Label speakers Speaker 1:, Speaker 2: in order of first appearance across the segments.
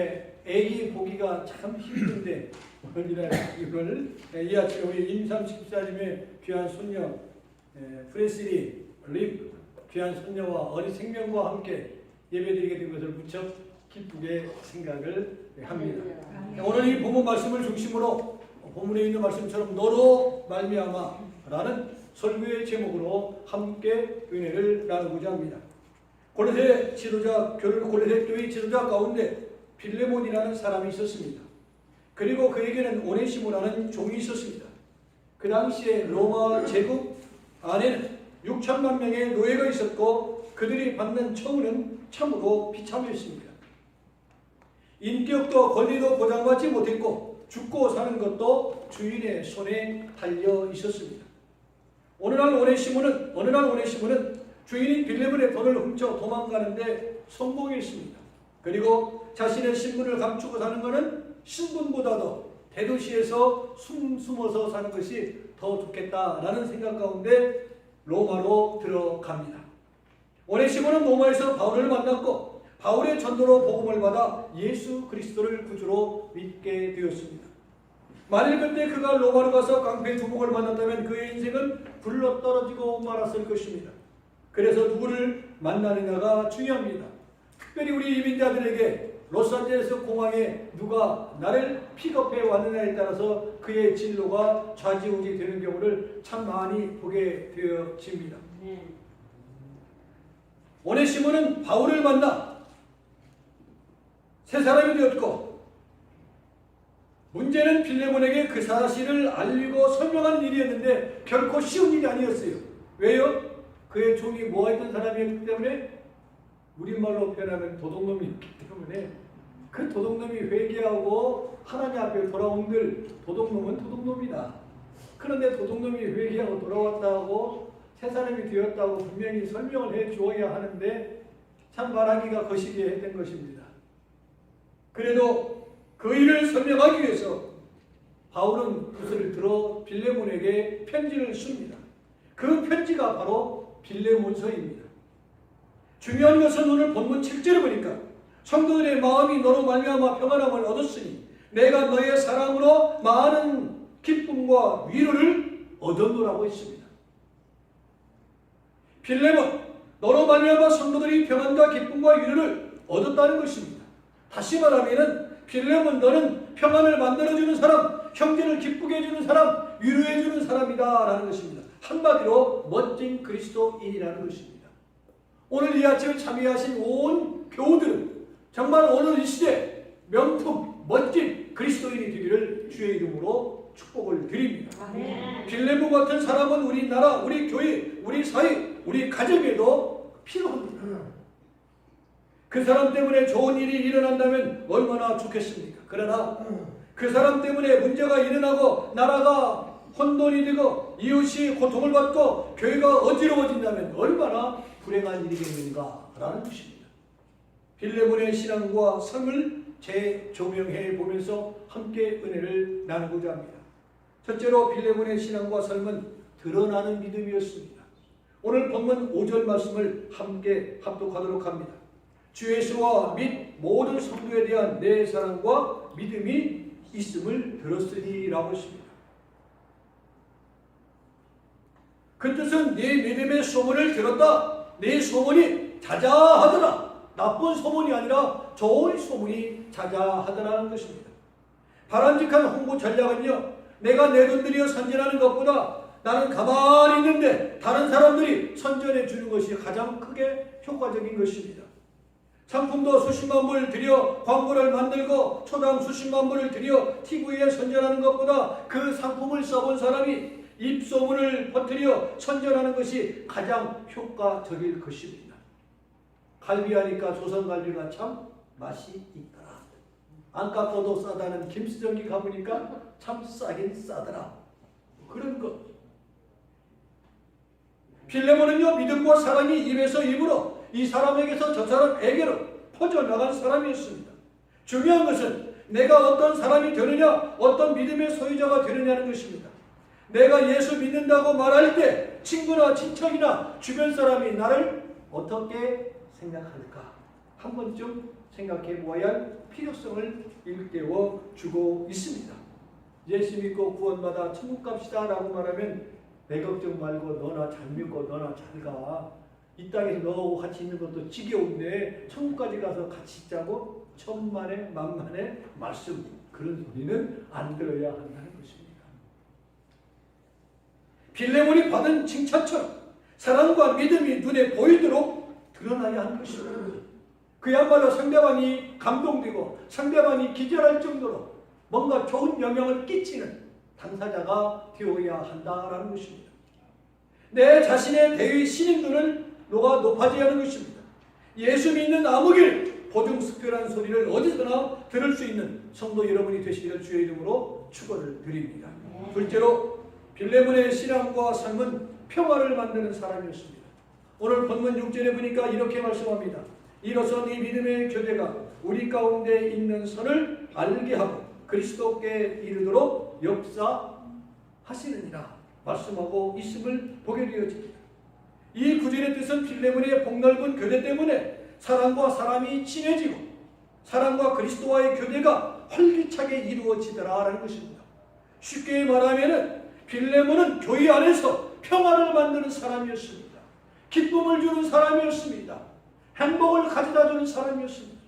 Speaker 1: 때문에 애기 보기가 참 힘든데 오늘이라 이걸 이 아침에 우리 임삼 집사님의 귀한 손녀 에, 프레슬리 립 귀한 손녀와 어린 생명과 함께 예배드리게 된 것을 무척 기쁘게 생각을 합니다. 오늘 이 본문 말씀을 중심으로 본문에 있는 말씀처럼 너로 말미암아라는 설교의 제목으로 함께 은혜를 나누고자 합니다. 고레세 지도자 교를 고레세 교회 지도자 가운데 빌레몬이라는 사람이 있었습니다. 그리고 그에게는 오네시모라는 종이 있었습니다. 그 당시에 로마 제국 안에는 6천만 명의 노예가 있었고 그들이 받는 처우는 참으로 비참했습니다. 인격도 권리도 보장받지 못했고 죽고 사는 것도 주인의 손에 달려 있었습니다. 어느 날 오네시모는 어느 날 오네시모는 주인인 빌레몬의 돈을 훔쳐 도망가는데 성공했습니다. 그리고 자신의 신분을 감추고 사는 것은 신분보다도 대도시에서 숨 숨어서 사는 것이 더 좋겠다라는 생각 가운데 로마로 들어갑니다. 오네시모는 로마에서 바울을 만났고 바울의 전도로 복음을 받아 예수 그리스도를 구주로 믿게 되었습니다. 만일 그때 그가 로마로 가서 깡패 두목을 만났다면 그의 인생은 불러 떨어지고 말았을 것입니다. 그래서 누구를 만나느냐가 중요합니다. 특별히 우리 이민자들에게 로스안젤레스 공항에 누가 나를 픽업해 왔느냐에 따라서 그의 진로가 좌지우지 되는 경우를 참 많이 보게 되어집니다. 오네시모는 바울을 만나 새 사람이 되었고 문제는 빌레몬에게 그 사실을 알리고 설명하는 일이었는데 결코 쉬운 일이 아니었어요. 왜요? 그의 종이 모아있던 사람이었기 때문에 우리말로 표현하면 도둑놈이었기 때문에 그 도둑놈이 회개하고 하나님 앞에 돌아온들 도둑놈은 도둑놈이다. 그런데 도둑놈이 회개하고 돌아왔다고 새 사람이 되었다고 분명히 설명을 해 주어야 하는데 참 말하기가 거시기에 했던 것입니다. 그래도 그 일을 설명하기 위해서 바울은 그것을 들어 빌레몬에게 편지를 씁니다. 그 편지가 바로 빌레몬서입니다. 중요한 것은 오늘 본문 7절에 보니까 성도들의 마음이 너로 말미암아 평안함을 얻었으니 내가 너의 사랑으로 많은 기쁨과 위로를 얻었노라고 했습니다. 빌레몬 너로 말미암아 성도들이 평안과 기쁨과 위로를 얻었다는 것입니다. 다시 말하면은 빌레몬 너는 평안을 만들어주는 사람, 형제를 기쁘게 해주는 사람, 위로해주는 사람이다 라는 것입니다. 한마디로 멋진 그리스도인이라는 것입니다. 오늘 이 아침에 참여하신 온 교우들은 정말 오늘 이 시대 명품 멋진 그리스도인이 되기를 주의 이름으로 축복을 드립니다. 빌레몬 같은 사람은 우리나라, 우리 교회, 우리 사회, 우리 가정에도 필요합니다. 그 사람 때문에 좋은 일이 일어난다면 얼마나 좋겠습니까? 그러나 그 사람 때문에 문제가 일어나고 나라가 혼돈이 되고 이웃이 고통을 받고 교회가 어지러워진다면 얼마나 불행한 일이겠는가라는 것입니다. 빌레몬의 신앙과 삶을 재조명해 보면서 함께 은혜를 나누고자 합니다. 첫째로 빌레몬의 신앙과 삶은 드러나는 믿음이었습니다. 오늘 본문 5절 말씀을 함께 합독하도록 합니다. 주 예수와 및 모든 성도에 대한 내 사랑과 믿음이 있음을 들었으리라고 했습니다. 그 뜻은 네 믿음의 소문을 들었다. 네 소문이 자자하더라. 나쁜 소문이 아니라 좋은 소문이 자자하더라는 것입니다. 바람직한 홍보 전략은요. 내가 내 돈 들여 선전하는 것보다 나는 가만히 있는데 다른 사람들이 선전해 주는 것이 가장 크게 효과적인 것입니다. 상품도 수십만 불 들여 광고를 만들고 초당 수십만 불을 들여 TV에 선전하는 것보다 그 상품을 써본 사람이 입소문을 퍼뜨려 선전하는 것이 가장 효과적일 것입니다. 갈비하니까 조선갈비가 참 맛이 있더라. 안 깎아도 싸다는 김수정기 가보니까 참 싸긴 싸더라. 그런 것. 빌레몬은요 믿음과 사랑이 입에서 입으로 이 사람에게서 저 사람에게로 퍼져나간 사람이었습니다. 중요한 것은 내가 어떤 사람이 되느냐, 어떤 믿음의 소유자가 되느냐는 것입니다. 내가 예수 믿는다고 말할 때 친구나 친척이나 주변 사람이 나를 어떻게 생각할까? 한 번쯤 생각해 보아야 할 필요성을 일깨워 주고 있습니다. 예수 믿고 구원받아 천국 갑시다 라고 말하면 내 걱정 말고 너나 잘 믿고 너나 잘 가. 이 땅에서 너하고 같이 있는 것도 지겨운데 천국까지 가서 같이 있자고 천만의 만만의 말씀 그런 소리는 안 들어야 한다는 것입니다. 빌레몬이 받은 칭찬처럼 사랑과 믿음이 눈에 보이도록 드러나야 하는 것입니다. 그야말로 상대방이 감동되고 상대방이 기절할 정도로 뭔가 좋은 영향을 끼치는 당사자가 되어야 한다라는 것입니다. 내 자신의 대의 신임도는 노가 높아져야 하는 것입니다. 예수 믿는 아무길 보증스표라는 소리를 어디서나 들을 수 있는 성도 여러분이 되시기를 주의 이름으로 축원을 드립니다. 둘째로 빌레몬의 신앙과 삶은 평화를 만드는 사람이었습니다. 오늘 본문 6절에 보니까 이렇게 말씀합니다. 이로써 네 믿음의 교제가 우리 가운데 있는 선을 알게 하고 그리스도께 이르도록 역사하시느니라 말씀하고 있음을 보게 되어집니다. 이 구절의 뜻은 빌레몬의 폭넓은 교제 때문에 사람과 사람이 친해지고 사람과 그리스도와의 교제가 활기차게 이루어지더라라는 것입니다. 쉽게 말하면은 빌레몬은 교회 안에서 평화를 만드는 사람이었습니다. 기쁨을 주는 사람이었습니다. 행복을 가져다 주는 사람이었습니다.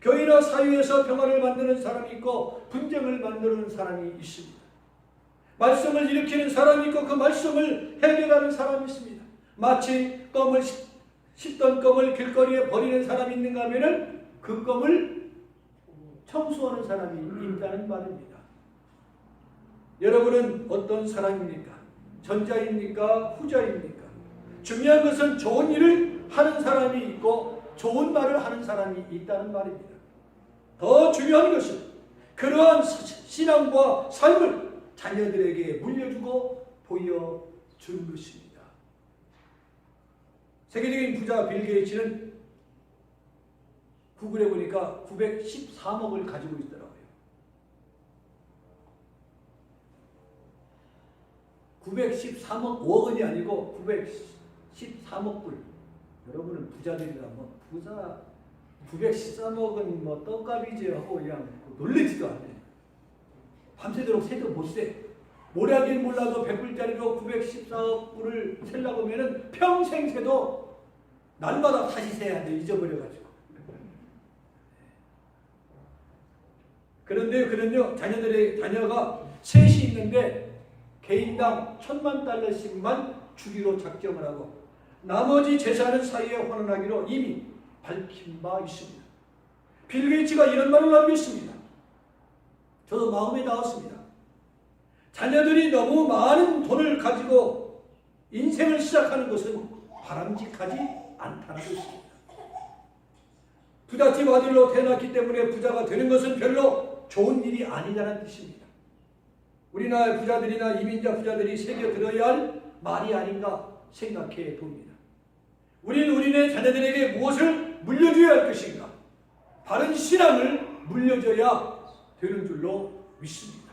Speaker 1: 교회나 사회에서 평화를 만드는 사람이 있고 분쟁을 만드는 사람이 있습니다. 말씀을 일으키는 사람이 있고 그 말씀을 해결하는 사람이 있습니다. 마치 껌을 씹- 씹던 껌을 길거리에 버리는 사람이 있는가 하면은 그 껌을 청소하는 사람이 있다는 말입니다. 여러분은 어떤 사람입니까? 전자입니까? 후자입니까? 중요한 것은 좋은 일을 하는 사람이 있고 좋은 말을 하는 사람이 있다는 말입니다. 더 중요한 것은 그러한 신앙과 삶을 자녀들에게 물려주고 보여준 것입니다. 세계적인 부자 빌 게이츠는 구글에 보니까 913억을 가지고 있더라고요. 913억 5억 원이 아니고 913 억 불. 여러분은 부자들이라 뭐 부자 913억은 뭐 떡값이지 하고 그냥 놀래지도 않네. 밤새도록 새도 못 새. 모략인 몰라도 100불짜리로 914억 불을 세려고 하면은 평생 새도 날마다 다시 세야 돼. 잊어버려가지고. 그런데 그는요, 자녀들의, 자녀가 셋이 있는데 개인당 천만 달러씩만 주기로 작정을 하고 나머지 재산은 사이에 환원하기로 이미 밝힌 바 있습니다. 빌 게이츠가 이런 말을 남겼습니다. 저도 마음에 닿았습니다. 자녀들이 너무 많은 돈을 가지고 인생을 시작하는 것은 바람직하지 않다는 것입니다. 부잣집 아들로 태어났기 때문에 부자가 되는 것은 별로 좋은 일이 아니라는 뜻입니다. 우리나라 부자들이나 이민자 부자들이 새겨 들어야 할 말이 아닌가 생각해 봅니다. 우리는 우리네 자녀들에게 무엇을 물려줘야 할 것인가? 바른 신앙을 물려줘야 되는 줄로 믿습니다.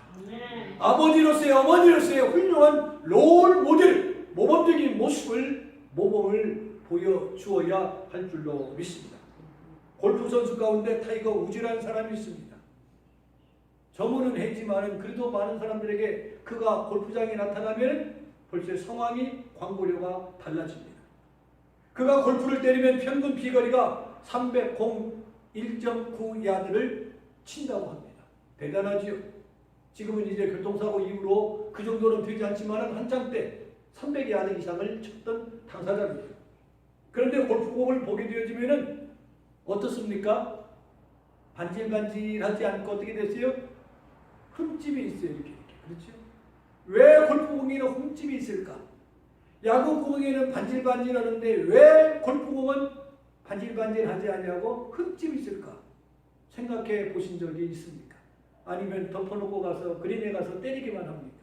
Speaker 1: 아버지로서의 어머니로서의 훌륭한 롤 모델, 모범적인 모습을 모범을 보여주어야 할 줄로 믿습니다. 골프 선수 가운데 타이거 우즈라는 사람이 있습니다. 저문은 했지만은 그래도 많은 사람들에게 그가 골프장에 나타나면 벌써 상황이 광고료가 달라집니다. 그가 골프를 때리면 평균 비거리가 300공 1.9 야드를 친다고 합니다. 대단하지요. 지금은 이제 교통사고 이후로 그 정도는 되지 않지만 한창 때 300야드 이상을 쳤던 당사자입니다. 그런데 골프공을 보게 되어지면은 어떻습니까? 반질반질하지 않고 어떻게 됐어요? 흠집이 있어요. 이렇게, 이렇게. 그렇죠? 왜 골프공에는 흠집이 있을까? 야구공에는 반질반질하는데 왜 골프공은 반질반질하지 않냐고 흠집이 있을까? 생각해 보신 적이 있습니까? 아니면 덮어놓고 가서 그린에 가서 때리기만 합니까?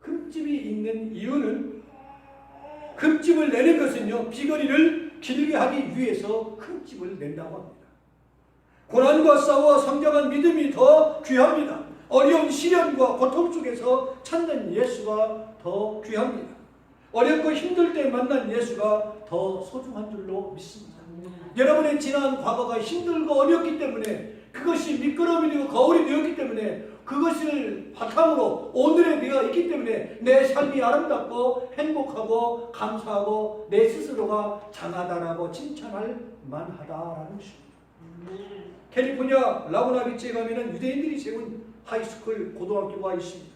Speaker 1: 흠집이 있는 이유는 흠집을 내는 것은요 비거리를 길게 하기 위해서 흠집을 낸다고 합니다. 고난과 싸워 성장한 믿음이 더 귀합니다. 어려운 시련과 고통 속에서 찾는 예수가 더 귀합니다. 어렵고 힘들 때 만난 예수가 더 소중한 줄로 믿습니다. 여러분의 지난 과거가 힘들고 어렵기 때문에 그것이 미끄럼이 되고 거울이 되었기 때문에 그것을 바탕으로 오늘의 내가 있기 때문에 내 삶이 아름답고 행복하고 감사하고 내 스스로가 장하다라고 칭찬할 만하다라는 것입니다. 캘리포니아 라구나 비치에 가면은 유대인들이 세운 하이스쿨 고등학교가 있습니다.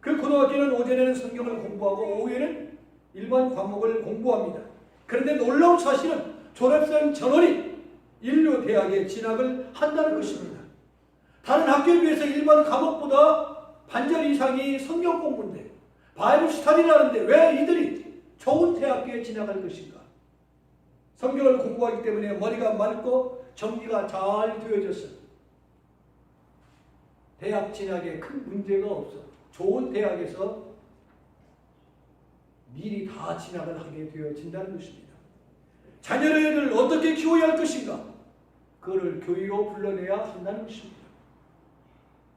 Speaker 1: 그 고등학교는 오전에는 성경을 공부하고 오후에는 일반 과목을 공부합니다. 그런데 놀라운 사실은 졸업생 전원이 인류 대학에 진학을 한다는 것입니다. 다른 학교에 비해서 일반 과목보다 반절 이상이 성경 공부인데 바이블 스타디를 하는데 왜 이들이 좋은 대학교에 진학할 것인가? 성경을 공부하기 때문에 머리가 맑고 정리가 잘 되어졌어요. 대학 진학에 큰 문제가 없어. 좋은 대학에서 미리 다 진학을 하게 되어진다는 것입니다. 자녀를 어떻게 키워야 할 것인가? 그거를 교회로 불러내야 한다는 것입니다.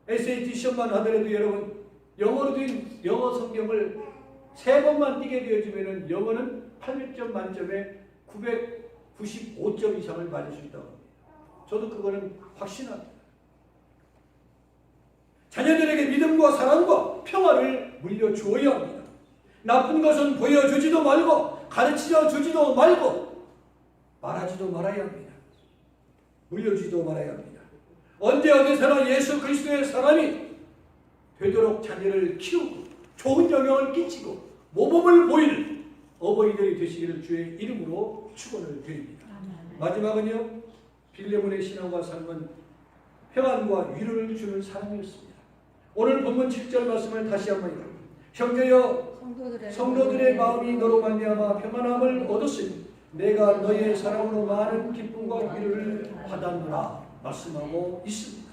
Speaker 1: SAT 시험만 하더라도 여러분 영어로 된 영어 성경을 세 번만 띄게 되어지면 영어는 800점 만점에 995점 이상을 맞을 수 있다고 합니다. 저도 그거는 확신합니다. 자녀들에게 믿음과 사랑과 평화를 물려주어야 합니다. 나쁜 것은 보여주지도 말고 가르치려 주지도 말고 말하지도 말아야 합니다. 물려주지도 말아야 합니다. 언제 어디서나 예수 그리스도의 사람이 되도록 자녀를 키우고 좋은 영향을 끼치고 모범을 보이는 어버이들이 되시기를 주의 이름으로 축원을 드립니다. 마지막은요. 빌레몬의 신앙과 삶은 평안과 위로를 주는 사람이었습니다. 오늘 본문 7절 말씀을 다시 한번 읽습니다. 형제여
Speaker 2: 성도들의,
Speaker 1: 성도들의 마음이 너로 말미암아 평안함을 얻었으니 내가 너의 사랑으로 많은 기쁨과 위로를 받았노라 말씀하고 있습니다.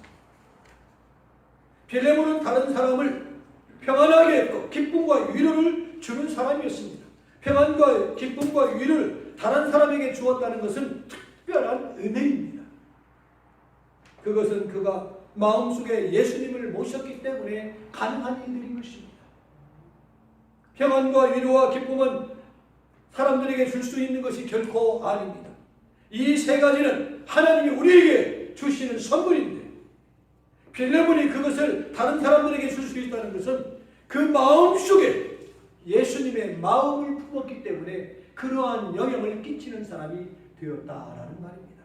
Speaker 1: 빌레몬은 다른 사람을 평안하게 했고 기쁨과 위로를 주는 사람이었습니다. 평안과 기쁨과 위로를 다른 사람에게 주었다는 것은 특별한 은혜입니다. 그것은 그가 마음속에 예수님을 모셨기 때문에 가능한 일들인 것입니다. 평안과 위로와 기쁨은 사람들에게 줄 수 있는 것이 결코 아닙니다. 이 세 가지는 하나님이 우리에게 주시는 선물인데 빌레몬이 그것을 다른 사람들에게 줄 수 있다는 것은 그 마음 속에 예수님의 마음을 품었기 때문에 그러한 영향을 끼치는 사람이 되었다라는 말입니다.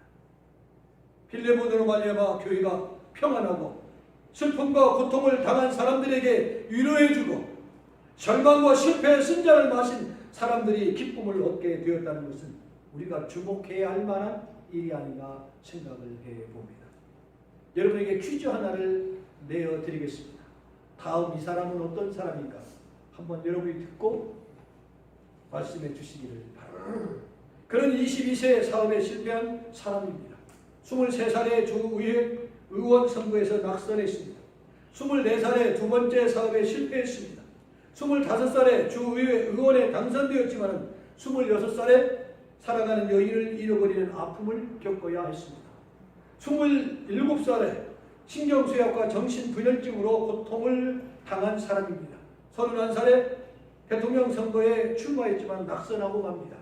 Speaker 1: 빌레몬으로 말미암아 교회가 평안하고 슬픔과 고통을 당한 사람들에게 위로해주고 절망과 실패의 쓴자를 마신 사람들이 기쁨을 얻게 되었다는 것은 우리가 주목해야 할 만한 일이 아닌가 생각을 해 봅니다. 여러분에게 퀴즈 하나를 내어 드리겠습니다. 다음 이 사람은 어떤 사람인가? 한번 여러분이 듣고 말씀해 주시기를 바랍니다. 그런 22세 사업에 실패한 사람입니다. 23살에 주의회 의원 선거에서 낙선했습니다. 24살에 두 번째 사업에 실패했습니다. 25살에 주의회 의원에 당선되었지만 26살에 살아가는 여인을 잃어버리는 아픔을 겪어야 했습니다. 27살에 신경쇠약과 정신분열증으로 고통을 당한 사람입니다. 31살에 대통령 선거에 출마했지만 낙선하고 맙니다.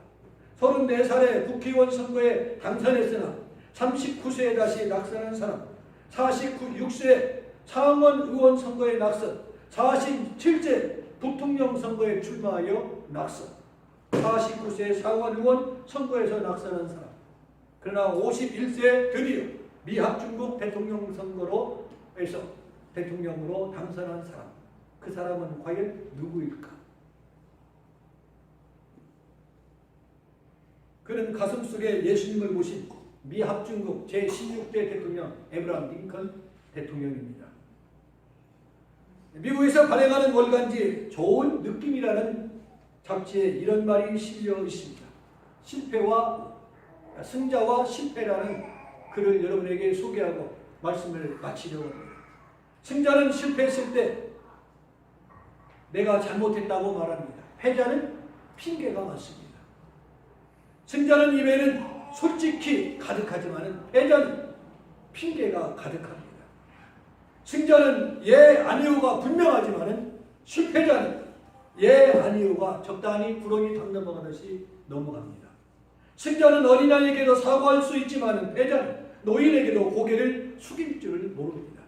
Speaker 1: 34살에 국회의원 선거에 당선했으나 39세에 다시 낙선한 사람, 46세 상원 의원 선거에 낙선, 47세 부통령 선거에 출마하여 낙선, 49세 상원 의원 선거에서 낙선한 사람, 그러나 51세 드디어 미합 중국 대통령 선거로 해서 대통령으로 당선한 사람, 그 사람은 과연 누구일까? 그는 가슴 속에 예수님을 모신 미 합중국 제16대 대통령 에브라함 링컨 대통령입니다. 미국에서 발행하는 월간지 좋은 느낌이라는 잡지에 이런 말이 실려 있습니다. 실패와 승자와 실패라는 글을 여러분에게 소개하고 말씀을 마치려고 합니다. 승자는 실패했을 때 내가 잘못했다고 말합니다. 패자는 핑계가 많습니다. 승자는 입에는 솔직히 가득하지만 패자는 핑계가 가득합니다. 승자는 예 아니오가 분명하지만 실패자는 예 아니오가 적당히 구렁이 담 넘어가듯이 넘어갑니다. 승자는 어린아이에게도 사과할 수 있지만 패자는 노인에게도 고개를 숙일 줄을 모릅니다.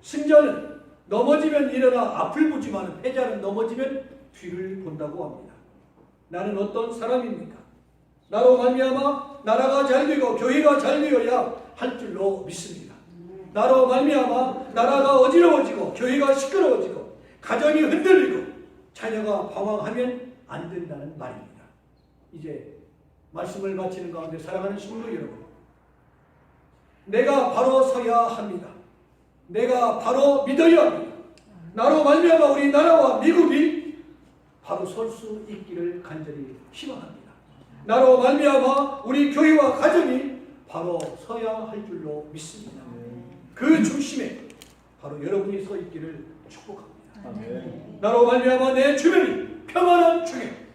Speaker 1: 승자는 넘어지면 일어나 앞을 보지만 패자는 넘어지면 뒤를 본다고 합니다. 나는 어떤 사람입니까? 나로 말미암아 나라가 잘 되고 교회가 잘 되어야 할 줄로 믿습니다. 나로 말미암아 나라가 어지러워지고 교회가 시끄러워지고 가정이 흔들리고 자녀가 방황하면 안 된다는 말입니다. 이제 말씀을 마치는 가운데 사랑하는 신부 여러분, 내가 바로 서야 합니다. 내가 바로 믿어야 합니다. 나로 말미암아 우리 나라와 미국이 바로 설 수 있기를 간절히 희망합니다. 나로 말미암아 우리 교회와 가정이 바로 서야 할 줄로 믿습니다. 그 중심에 바로 여러분이 서 있기를 축복합니다. 나로 말미암아 내 주변이 평안한 중에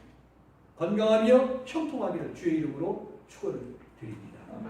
Speaker 1: 건강하며 형통하기를 주의 이름으로 축원을 드립니다.